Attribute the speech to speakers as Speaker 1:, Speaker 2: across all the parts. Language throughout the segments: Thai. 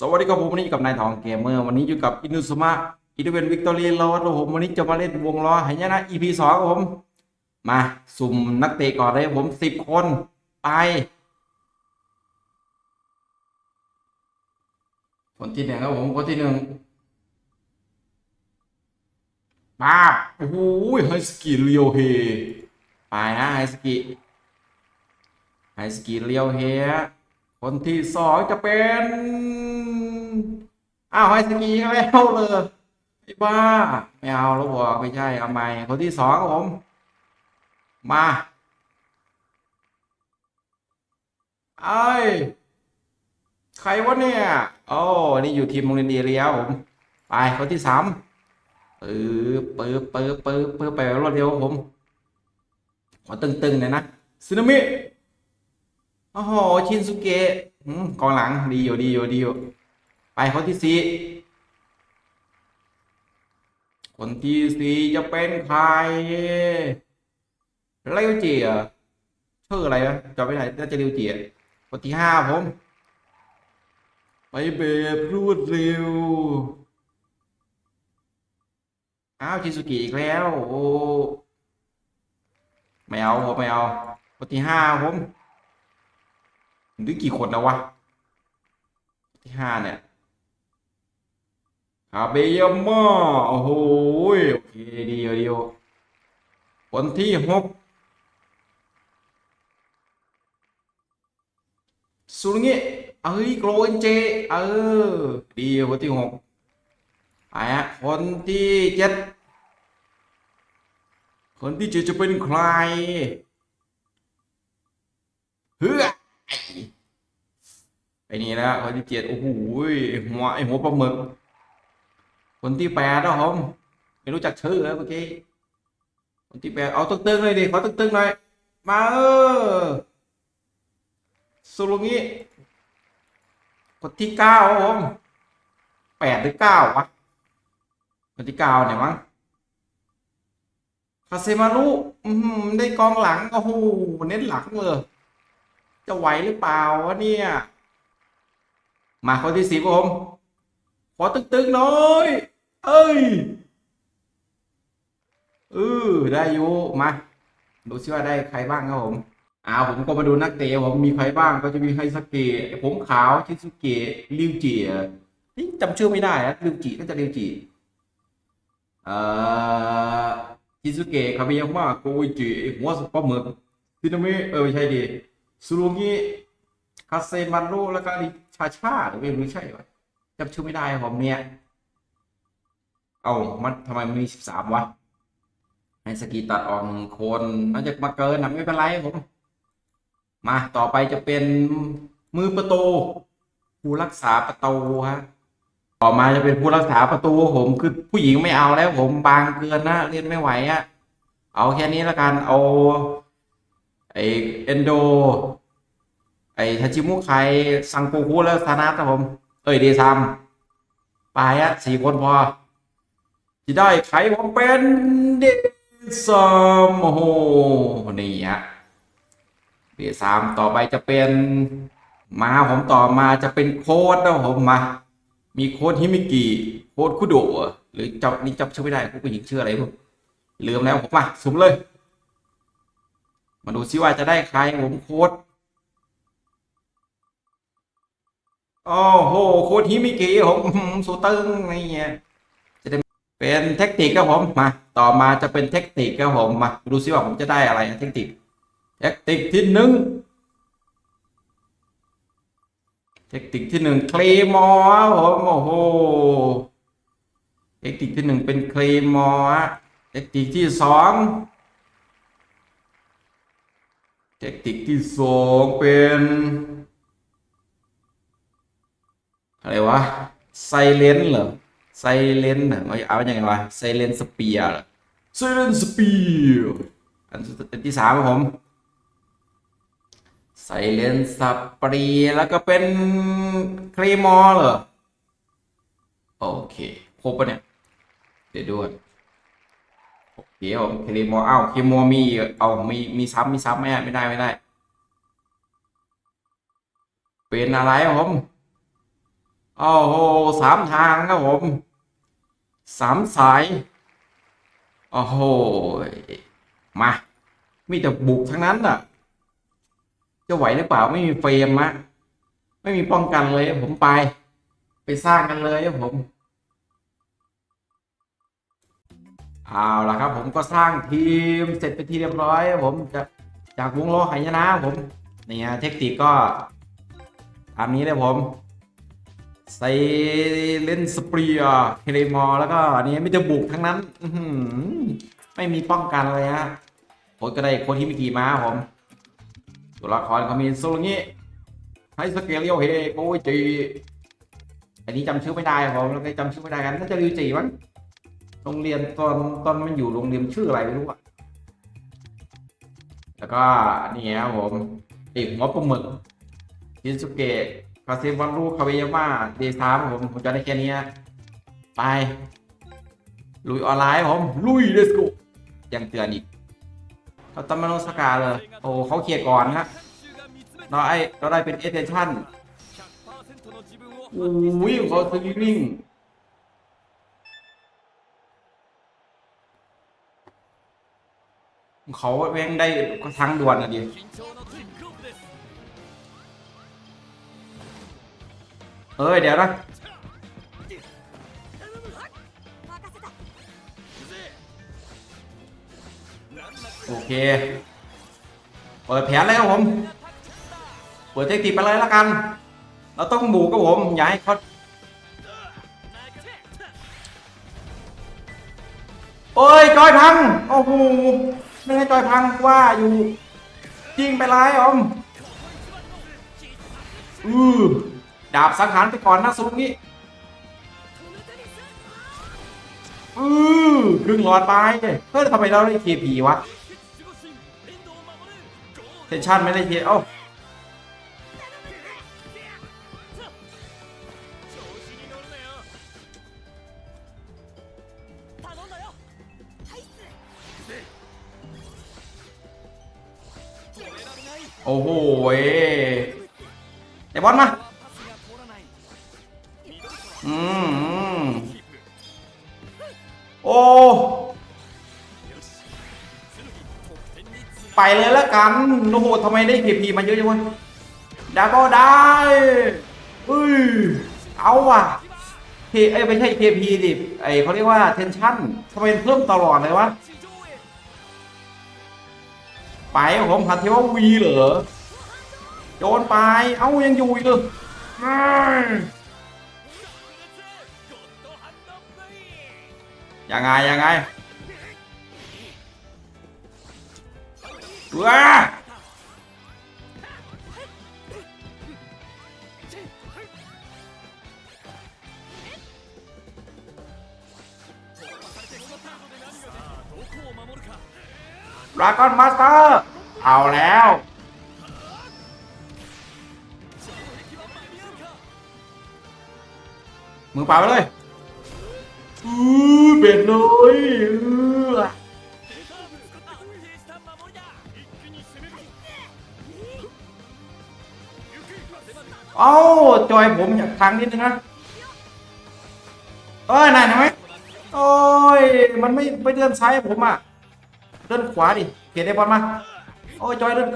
Speaker 1: สวัสดีครับผมวันนี้อยู่กับนายทองเกมเมอร์วันนี้อยู่กับอินุสมะอินเวนวิกตอรีลอดผมวันนี้จะมาเล่นวงล้อหายนะ EP สองครับผม มาสุ่มนักเตะก่อนเลยผมสิบคนไปคนที่หนึ่งครับผมคนที่หนึ่งป้าโอ้โหไฮสกีเรียวเฮไปนะไฮสกีไฮสกีเรียวเฮคนที่สองจะเป็น อ้าวไฮสกีอีกแล้วเลยไอ้บ้า ไม่เอาแล้วบอกไม่ใช่เอาใหม่คนที่สองครับผม มาเอ้ยใครวะเนี่ย โอ้นี่อยู่ทีมโรงเรียนเอเรียผม ไปคนที่สามปื๊บปื๊บปื๊บปื๊บปื๊บไปรวดเดียวผมขอตึงๆหน่อยนะซึนามิโอ้โหชินสุเกะกองหลังดีอยู่ดีอยู่ดีอยู่ ไปคนที่สี่คนที่สี่จะเป็นใครเรียวจีเหรอะชื่ออะไรวะจำไม่ได้น่าจะเรียวจีอะคนที่ห้าผม ไปแบบรวดเร็วอ้าวชิสุกิอีกแล้วโอ้ไม่เอาผมไม่เอาคนที่ห้าผมหรือกี่คนแล้ววะที่ห้าเนี่ย คาเบยมาโอ้โหโอเคดีอยู่ดียู่คนที่หกสุรุงิเอ้ยโกลเอนเจ เออ ดียวคนที่หกไปฮะคนที่เจ็ดคนที่เจ็ดจะเป็นใครเฮ้อไอ้นี่นะคนที่เจ็ดโอ้โหหัวไอ้หัวปลาหมึก คนที่แปดนะผมไม่รู้จักชื่อแล้วเมื่อกี้คนที่แปดเอาตึ้งๆเลยดิขอตึ้งๆหน่อยมาเออสุรุงิคนที่เก้าผมแปดหรือเก้าวะคนที่เก้าเนี่ยมั้งคาเซมารุได้กองหลัง โอ้โห เน้นหลังเลย จะไหวหรือเปล่าวะเนี่ย มาคนที่สิบผม ขอตึงๆหน่อย เอ้ยเออได้อยู่มาดูซิว่าได้ใครบ้างครับผมอ้าวผมก็มาดูนักเตะผมมีใครบ้างก็จะมีไฮสเกะผมขาวชิซุเกะริวจินี่จำชื่อไม่ได้นะริวจิน่าจะริวจิเอ่อชิซุเกะคาเบยาม่าโกอิจิหัวสปอร์หมึกซินามิเออไม่ใช่ดิซูรุงิคาเซมารุแล้วก็ลิชาชาหรือไม่รู้ใช่ไหมจำชื่อไม่ได้ผมเนี่ย เอามันทำไมมันมีสิบสามวะ ให้สกีตัดออกหนึ่งคนน่าจะมาเกินนะไม่เป็นไรผม มาต่อไปจะเป็นมือประตูผู้รักษาประตูฮะต่อมาจะเป็นผู้รักษาประตูผมคือผู้หญิงไม่เอาแล้วผมบางเกินนะเล่นไม่ไหวอะเอาแค่นี้ละกันเอาไอเอนโด ไอทาจิมุไคซังโกคุแล้วธนัทครับผม เอ้ยเดซัมไปอะสี่คนพอ ที่ได้ใครผมเป็นเดซัมโอ้โหนี่ฮะเดซัมต่อไปจะเป็นมาผมต่อมาจะเป็นโค้ดนะผมมา มีโค้ดฮิมิกิโค้ดคุโดะหรือจับนี่จับชื่อไม่ได้ผู้หญิงชื่ออะไรผมลืมแล้วผมมาสุ่มเลย มาดูซิว่าจะได้ใครผมโค้ดโอ้โหโค้ดฮิมิกิผมสูตึงนี่เงี้ย เป็นเทคนิคครับผมมาต่อมาจะเป็นเทคนิคครับผมมาดูซิว่าผมจะได้อะไรนะเทคนิคเทคนิคที่หนึ่งเทคนิคที่หนึ่งเคลมอร์ผมโอ้โหเทคนิคที่หนึ่งเป็นเคลมอร์เทคนิคที่สองเทคนิคที่สองเป็นอะไรวะไซเลนเหรอ ไซเลนเหรอเอาเอาอย่างไงวะไซเลนสเปียร์ไซเลนสเปียร์อันอันที่สามครับผมไซเลนสเปียร์แล้วก็เป็นครีมอร์เหรอโอเคครบปะเนี่ย เดี๋ยวด้วยโอเคผมครีมอร์อ้าวครีมอร์มีเอามีมีซ้ำมีซ้ำไหมอะไม่ได้ไม่ได้ เป็นอะไรครับผม โอ้โหสามทางครับผมสามสาย โอ้โห มา มีแต่บุกทั้งนั้นอะ จะไหวหรือเปล่าไม่มีเฟรมอะไม่มีป้องกันเลยผมไป ไปสร้างกันเลยครับผมเอาละครับ ผมก็สร้างทีมเสร็จไปที่เรียบร้อย ผมจะจากวงโลหายนะผม เนี่ยเทคนิคก็ตามนี้เลยผม ใส่เลนสเปรียเฮเลมอร์แล้วก็อันนี้ไม่จะบุกทั้งนั้นไม่มีป้องกันเลยฮะผมก็ได้คนที่มีกี่ม้าผม ตัวละครเขามีโซโลงี้ไฮสเกลเลียวเฮโกจีอันนี้จำชื่อไม่ได้ผมเราก็จำชื่อไม่ได้กันน่าจะริวจีมั้งโรงเรียนตอนตอนมันอยู่โรงเรียนชื่ออะไรไม่รู้อะแล้วก็นี่ครับผมอีกหัวปลาหมึกชินสุเกะ คาเซวันรูคาเวยาม่าเดซามผมผมจะได้แค่นี้นะไป ลุยออนไลน์ผม ลุยเลสโกยังเตือนอีกเขาตำมาโนสกาเลย โอ้เขาเคลียร์ก่อนฮะเราไอเราได้เป็นเอเทชั่นอุ้ยเขาสลิงเขาแม่งได้ทางด่วนอะดิ เอ้ยเดี๋ยวนะโอเค เปิดแผนเลยครับผม เปิดเทคนิคไปเลยแล้วกัน เราต้องบุกครับผม อย่าให้เขาโอ้ย จอยพัง โอ้โห ไม่ให้จอยพังว่าอยู่ยิงไปเลยอม อือ ดาบสังหารไปก่อนนะสุดนี้อือครึ่งหลอดไปเลยเฮ้ยทำไมเราได้เคพีวะเทนชั่นไม่ได้เทียเอ้าโอ้โหเว้ยเดี๋ยวบอลมา เลยแล้วกันโอ้โหทำไมได้เคพีมาเยอะจังวะดับเบิลได้อุ้ยเอาว่ะเคเอ้ยไม่ใช่เคพีดิไอเขาเรียกว่าเทนชั่นทำไมเพิ่มตลอดเลยวะไปผมหัดเทววีเหรอโยนไปเอ้ายังอยู่อีกเลยยังไงยังไง ว้าดราก้อนมาสเตอร์เอาแล้วมือเปล่าไปเลย อือเบ็ดเลย เอ้าจอยผมอยากทางนิดนึงนะเอ้ยนายเห็นไหมโอ้ยมันไม่ไม่เดินซ้ายผมอะเดินขวาดิเขียนได้บอลมาโอ้ยจอยเดิน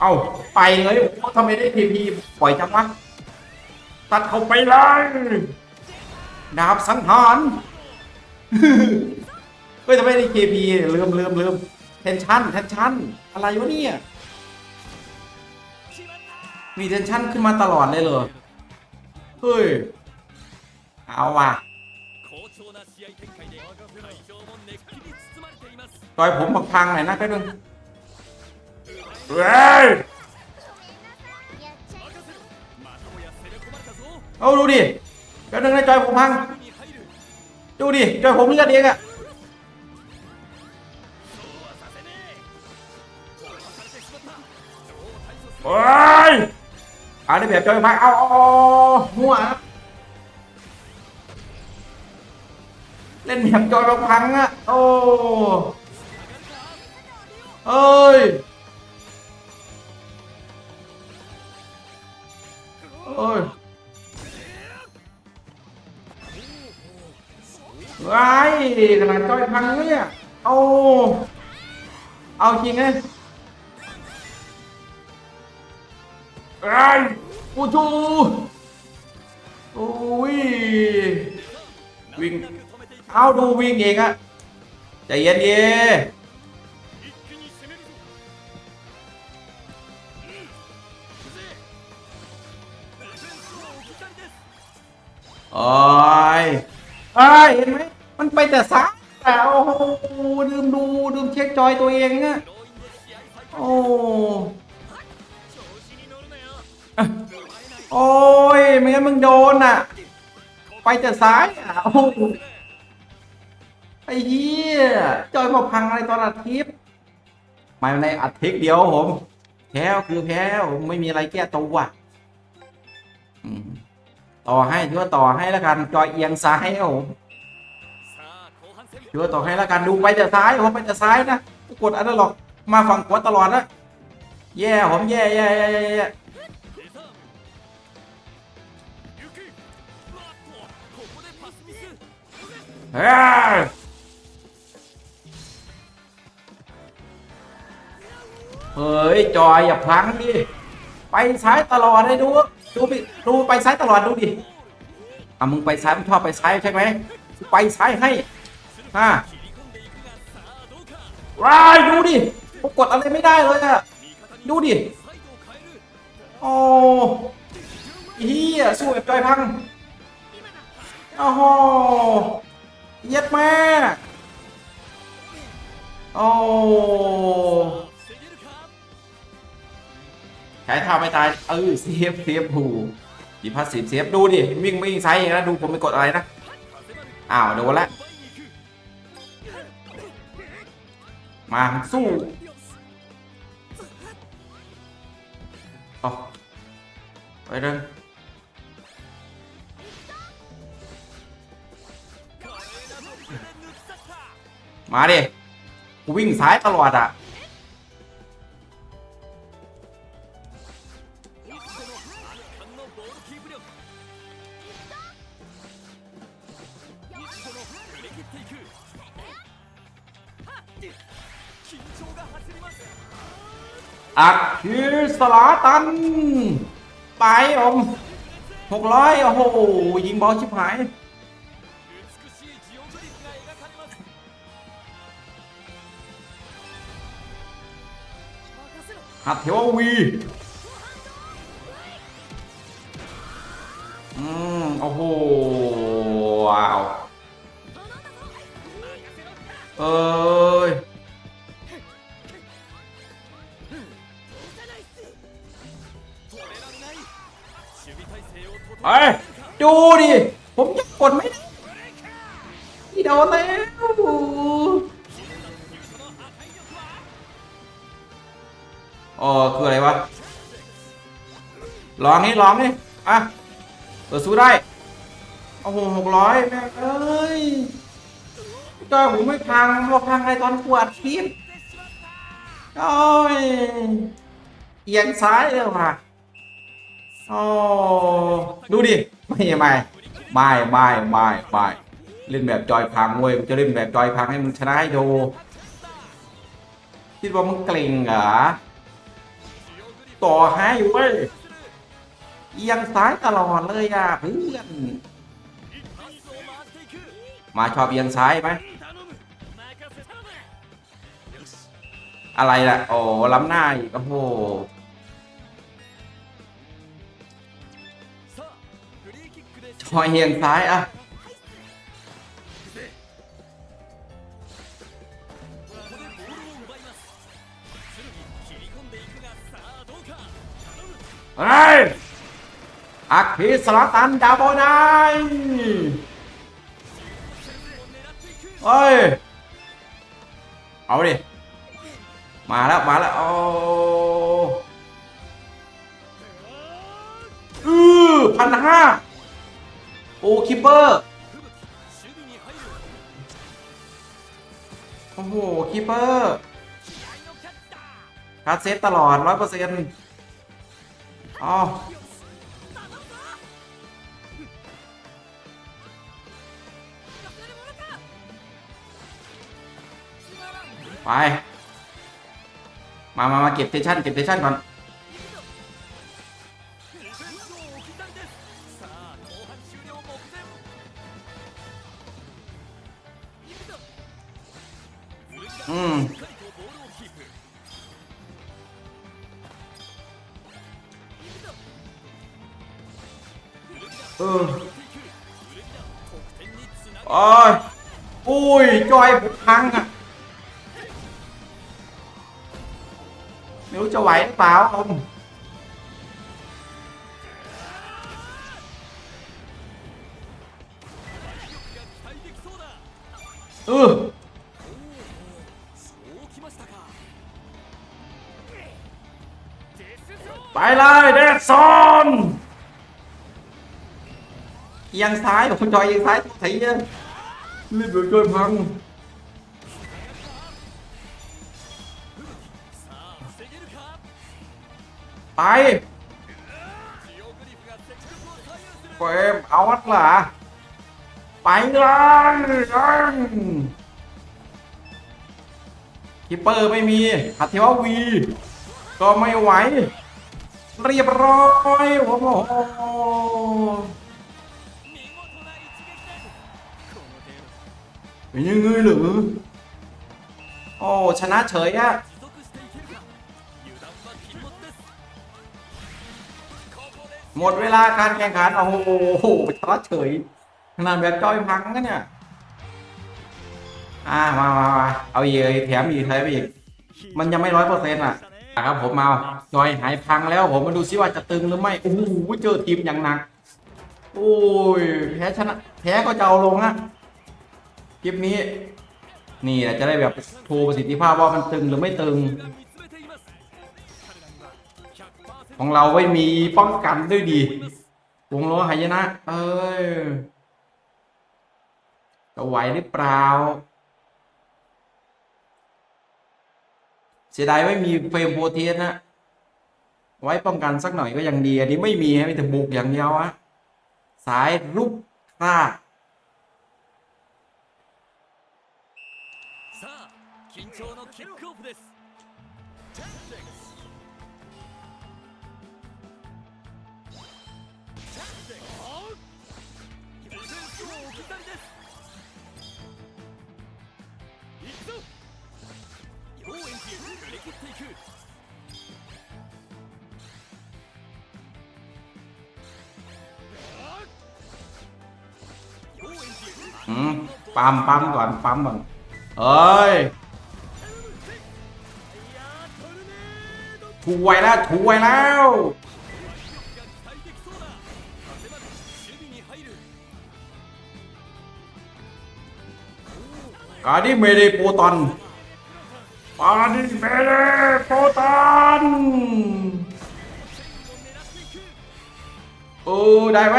Speaker 1: เอาไปเลยเขาทำไมได้ทีพีปล่อยจังวะตัดเขาไปเลยดาบสังหารเฮ้ยทำไมได้เคพีลืมลืมลืมเทนชั่นเทนชั่นอะไรวะเนี่ย มีเทนชั่นขึ้นมาตลอดเลยเหรอ เฮ้ย เอาว่ะต่อยผมพังหน่อยนะแป๊บนึงเฮ้ย เอาดูดิแป๊บนึงนะจอยผมพัง ดูดิจอยผมเลือดเองอะโอ้ย เอาได้แบบจอยพังเอาเอาเอาหัวครับเล่นแบบจอยพังอะโอ้เอ้ยโอ้ยว้ายขนาดจอยพังเนี่ยเอาเอาจริงไง ไอ้ยโอ้โอ้ยวิ่งเอาดูวิ่งเองอะใจเย็นเย็นโอ้ยเอ้ยเห็นไหมมันไปแต่ซ้ายแต่โอ้โหลืมดูลืมเช็คจอยตัวเองอะโอ้ โอ้ยไม่งั้นมึงโดนอะ ไปแต่ซ้ายอะโอ้โหไอ้เหี้ยจอยมาพังอะไรตอนอาทิตย์มาในอาทิตย์เดียวผมแพ้คือแพ้ผมไม่มีอะไรแก้ตัวต่อให้ถือว่าต่อให้แล้วกันจอยเอียงซ้ายผมถือว่าต่อให้แล้วกันดูไปแต่ซ้ายผมไปแต่ซ้ายนะกดอันนั้นหรอกมาฝั่งขวาตลอดนะแย่ผมแย่แย่แย่แย่ เฮ้ย จอยอย่าพลังดิ ไปซ้ายตลอดเลยดู ดูไปดูไปซ้ายตลอดดูดิอะมึงไปซ้ายมึงชอบไปซ้ายใช่ไหมไปซ้ายให้ฮะว้ายดูดิผมกดอะไรไม่ได้เลยอะดูดิ โอ้เฮียสู้แบบจอยพังโอ้โห เย็ดแม่โอ้ใช้ท่าไม่ตาย เออเซฟเซฟผูดีพัสสิบเซฟดูดิ วิ่งวิ่งไซส์นะดูผมไม่กดอะไรนะ อ้าวโดนละ มาสู้เอไปเดิน มาดิกูวิ่งซ้ายตลอดอะอักคิสลาตัน ไปอมหกร้อยโอ้โห ยิงบอลชิบหาย หัดเทววีอืมโอ้โหว้าวเอ้ยเอ้ยดูดิ ผมจะกดไม่ได้ที่โดนแล้ว อ๋อคืออะไรวะลองนี่ลองนี่อะเปิดสู้ได้โอ้โหหกร้อยแม่เอ้ยจอยผมไม่พังเราพังอะไรตอนขวดทิปโอ้ยเอียงซ้ายเลยว่ะโอ้ดูดิไม่ไม่ไม่ไม่ไม่ไม่เล่นแบบจอยพังเว้ยมึงจะเล่นแบบจอยพังให้มึงชนะให้ดูคิดว่ามึงเกรงเหรอ ต่อให้เว้ยเอียงซ้ายตลอดเลยอะเพื่อนมาชอบเอียงซ้ายไหมอะไรล่ะโอ้ล้ำหน้าอีกโอ้โหชอยเฮียงซ้ายอะ เฮ้ยอักพีสลาตันดาวโบนายเฮ้ย เอาดิ มาแล้ว มาแล้ว โอ้อือพันห้าโอ้คิปเปอร์ โอ้โห คิปเปอร์คาเซฟตลอดร้อยเปอร์เซ็นต์ อ้ไป มามามาเก็บเตชั่นเก็บเตชั่นก่อน
Speaker 2: pháo không ừ. Bay lên
Speaker 1: Edson giang thái mà không cho giang thái, thấy chứ lên vừa chơi phăng ไปเฟมเอาวัดเหรอไปเลยคิปเปอร์ไม่มีอัทเทววี ก็ไม่ไหว เรียบร้อยโอ้โหยังไงหรือโอ้ชนะเฉยอะ หมดเวลาการแข่งขันโอ้โหชนะเฉยขนาดแบบจอยพังกันเนี่ยอ่ามามามาเอาอีกเอาอีกแถมอีกแถมอีกมันยังไม่ร้อยเปอร์เซ็นต์อะอะครับผมเอาจอยหายพังแล้วผมมาดูซิว่าจะตึงหรือไม่โอ้โหเจอทีมอย่างหนักโอ้ยแพ้ชนะแพ้ก็จะเอาลงอะคลิปนี้ นี่จะได้แบบโชว์ประสิทธิภาพว่ามันตึงหรือไม่ตึง ของเราไม่มีป้องกันด้วยดี วงล้อหายนะ เอ้ยจะไหวหรือเปล่า เสียดายไม่มีเฟรมโปรเทียนนะ ไว้ป้องกันสักหน่อยก็ยังดี อันนี้ไม่มีฮะมีแต่บุกอย่างเดียวอะสายรุกคราด
Speaker 2: さあ緊張のキックオフです 切っていく
Speaker 1: อืมปั๊มปั๊มก่อนปั๊มก่อนเอ้ยถูไวแล้วถูไวแล้ว
Speaker 2: が期待できそうだ風まで守備に入る
Speaker 1: การดิเมเดโปรตอน ปาดิเฟเดโปตันโอ้ได้ไหม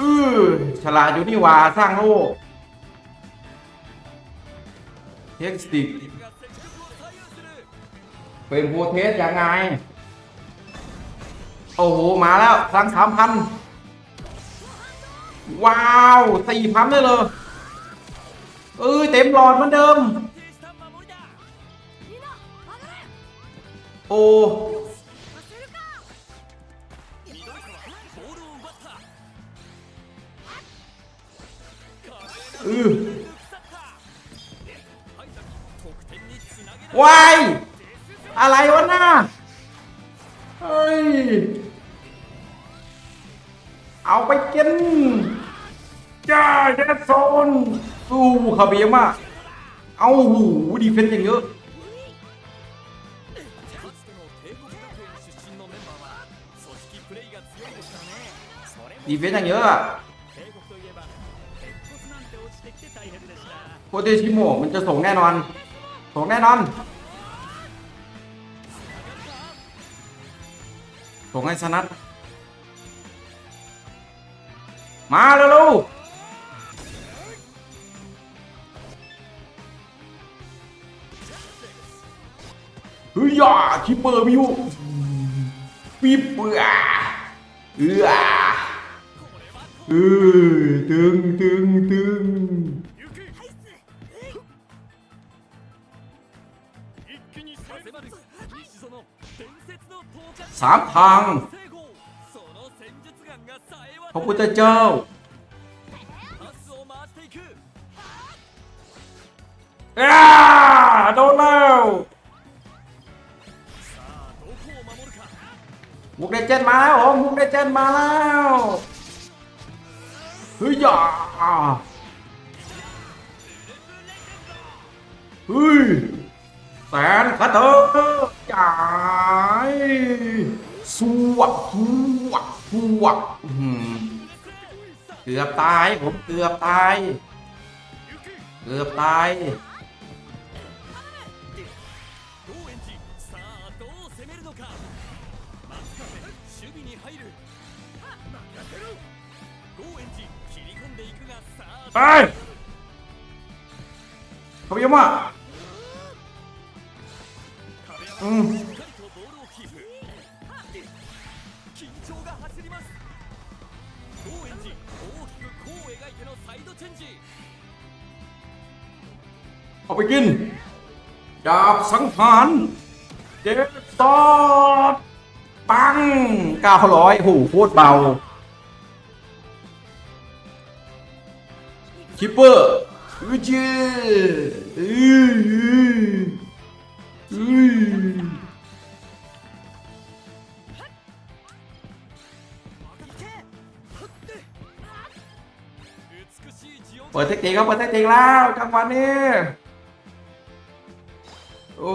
Speaker 1: อือฉลาดอยู่นี่ว่าสร้างโลกเฮคสติกเป็นโบเทสยังไง โอ้โห มาแล้ว สร้างสามพัน ว้าวสี่พันได้เลย เออเต็มหลอดเหมือนเดิมโอวายอะไรวะน้าเฮ้ย เอาไปกินจ้าเดซโซน โอ้คาเบียมาก เอาหูดีเฟนต์อย่างเยอะดีเฟนต์อย่างเยอะโคเตชิโมมันจะส่งแน่นอน ส่งแน่นอน ส่งให้ชนะมาแล้วลูก เฮ้ยย่าคิปเปอร์มิวปีเปื่อเออเออตึงตึงตึงสามทางพระพุทธเจ้าอ้าโดนแล้ว มุกเดเจนมาแล้วผมมุกเดเจนมาแล้วเฮ้ยอย่าเฮ้ยแสนคาเธอจ่ายสวบสวบสวบอื้อหือเกือบตายผมเกือบตาย เกือบตาย ไปเขาเยอะมาก
Speaker 2: อืม
Speaker 1: เอาไปกิน ดาบสังหารเจ็บตอดปังเก้าร้อยหูโคตรเบา คิปเปเปิดเทคนิคครับเปิดเทคนิคแล้วจังวันนี้โอ้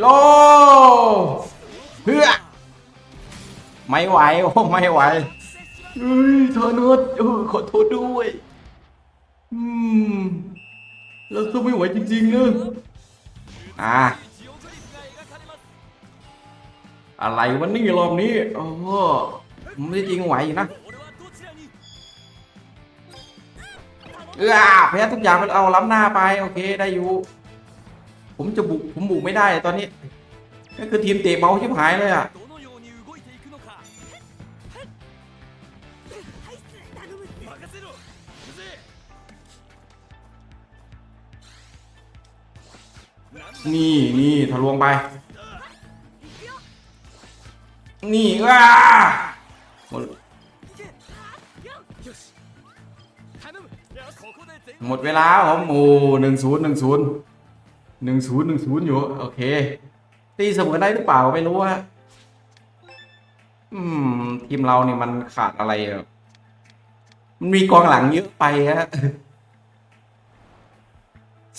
Speaker 1: โลเพื่อไม่ไหวโอ้ไม่ไหวเฮ้ยทอนุสเออขอโทษด้วยอืมเราสู้ไม่ไหวจริงๆเนอะอะอะไรวันนี้รอบนี้โอ้ไม่จริงไหวนะเออแพ้ทุกอย่างมันเอาล้ำหน้าไป โอเคได้อยู่ ผมจะบุกผมบุกไม่ได้ตอนนี้ก็คือทีมเตะเบาชิบหายเลยอะนี่นี่ทะลวงไป นี่ว้าหมดเวลาผมโอ้หนึ่งศูนย์หนึ่งศูนย์ หนึ่งศูนย์หนึ่งศูนย์อยู่ โอเค ตีเสมอได้หรือเปล่าไม่รู้ฮะอืม ทีมเราเนี่ยมันขาดอะไรมันมีกองหลังเยอะไปฮะ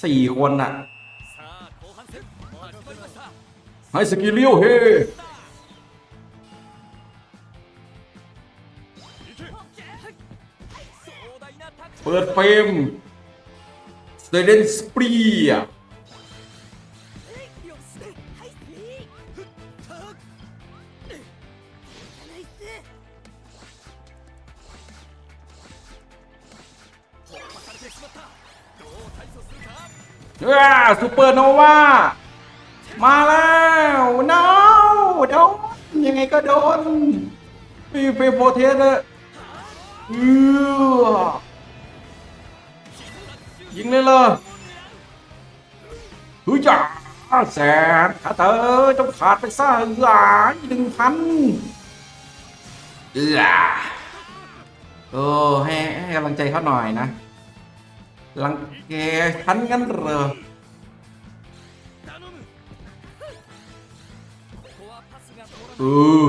Speaker 1: สี่คนอะให้สกิลเลียวเฮเปิดเฟรมสเตเดนสปรีอะ ว้าซูเปอร์โนวามาแล้วโนโดนยังไงก็โดนมีเฟโปรเทสเลยเออยิงเลยเลยเฮ้ยจ้าแสนขาเธอจงขาดไปซะหลายหนึ่งพันเออให้ให้กำลังใจเขาหน่อยนะ ลังแกฉันงั้นเหรอเออ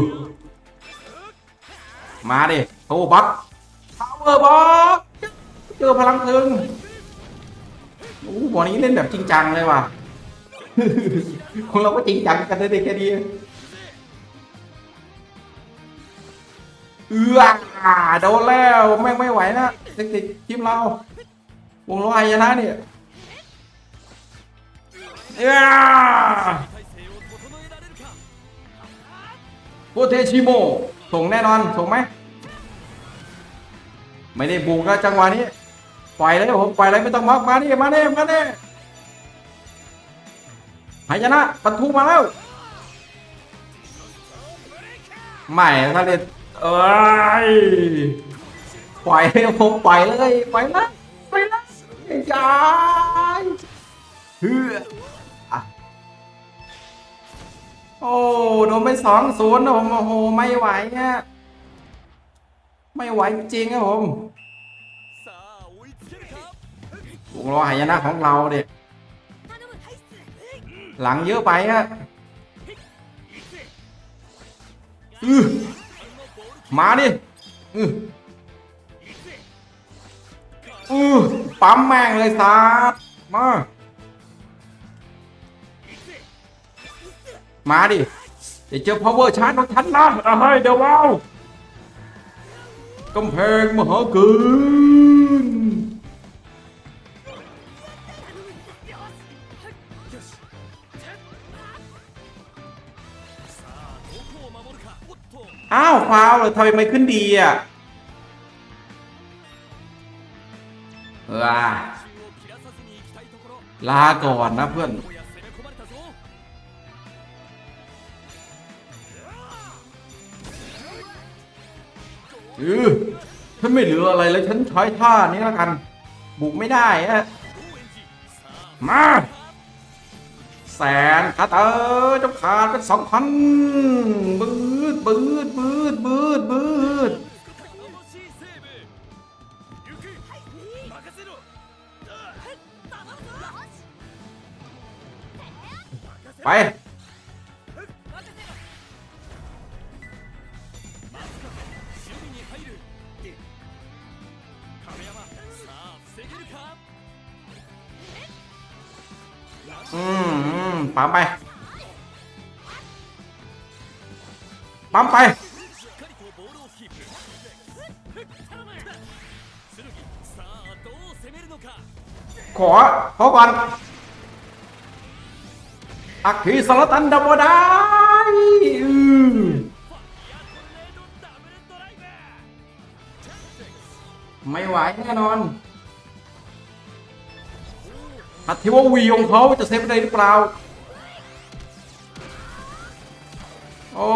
Speaker 1: มาดิโทบักพาวเวอร์บ็อกเจอพลังเพลิงโอ้บอลนี้เล่นแบบจริงจังเลยว่ะของเราก็จริงจังกันได้แค่นี้เอือโดนแล้ว ไม่ไม่ไหวนะติด็กๆทีมเรา วงล้ออายนะเนี่ยโอ้เทชิโมส่งแน่นอน ส่งไหม ไม่ได้บุกแล้วจังหวะนี้ ปล่อยเลยผมปล่อยเลยไม่ต้องมอกมานี่มาเนี่มาเน่หายนะปัทุมาแล้วใหม่ถ้าเล่เอ้ยปล่อยผมปล่อยเลยปล่อยละปล่อยละ ยายเฮืออโอ้โดนไปสองศูนย์นะผมโอ้โหไม่ไหวเนี่ยไม่ไหวจริงครับผมวงรอหายนะของเราเด็กหลังเยอะไปฮะมาดิอือ ปั๊มแม่งเลยสัสมา มาดิ เดี๋ยวเจอ power ชาร์จของฉันนะเฮ้ยเดี๋ยวาวกำแพงมหากืนอ้าวฟาวเลยทำไมไม่ขึ้นดีอะ ลาก่อนนะเพื่อน อือฉันไม่เหลืออะไรแล้วฉันใช้ท่านี้แล้วกัน บุกไม่ได้ฮะมาแสนคาเตอร์จ้าขาดกันสองพันบืดบืดบืดบืดบืด
Speaker 2: 喂。嗯嗯，拜拜，拜拜。
Speaker 1: ขอขอก่อนอักขีสารตันดับดายไม่ไหวแน่นอนอัธิววีของเขาจะเซฟได้หรือเปล่า โอ้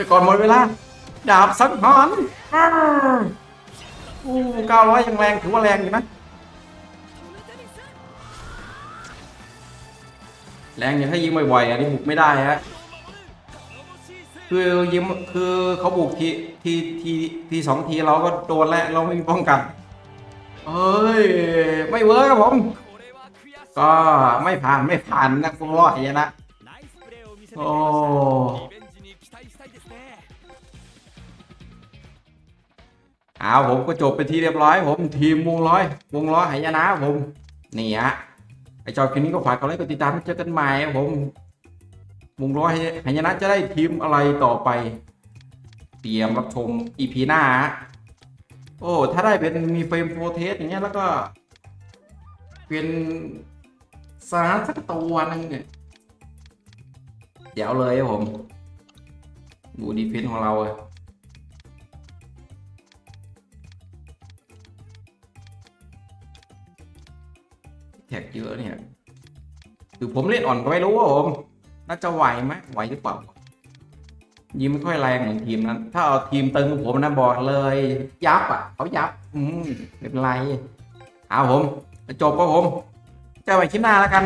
Speaker 1: ไปก่อนหมดเวลา ดาบสังหารอู้เก้าร้อยยังแรงถือว่าแรงอยู่นะแรงอย่างถ้ายิงบ่อยๆอันนี้บุกไม่ได้ฮะคือยิงคือเขาบุกทีทีทีทีสองทีเราก็โดนแล้วเราไม่มีป้องกันเอ้ยไม่เวิร์ครับผม ก็ไม่ผ่านไม่ผ่านนะคุณว่าอย่างนะ
Speaker 2: โอ้
Speaker 1: เอาผมก็จบไปที่เรียบร้อย ผมทีมวงร้อยวงล้อยหายนะผมนี่ฮะไอจอยคลิปนี้ก็ฝากกดไลค์กดติดตามเจอกันใหม่ผมวงล้อยหายนะจะได้ทีมอะไรต่อไป เตรียมรับชมอีพีหน้าฮะโอ้ถ้าได้เป็นมีเฟรมโฟเทสอย่างเงี้ยแล้วก็ เป็นสารสักตัวนึงเนี่ยเดี๋ยวเลยผม ดูดีเฟนของเราอะ แท็กเยอะเนี่ยคือผมเล่นอ่อนก็ไม่รู้ว่าผม น่าจะไหวไหมไหวหรือเปล่า ยิงไม่ค่อยแรงเหมือนทีมนั้น ถ้าเอาทีมตึงผมนะบอกเลย ยับอะเขายับ อืมเป็นไร เอาผมจบก็ผมเจอกันคลิปหน้าแล้วกัน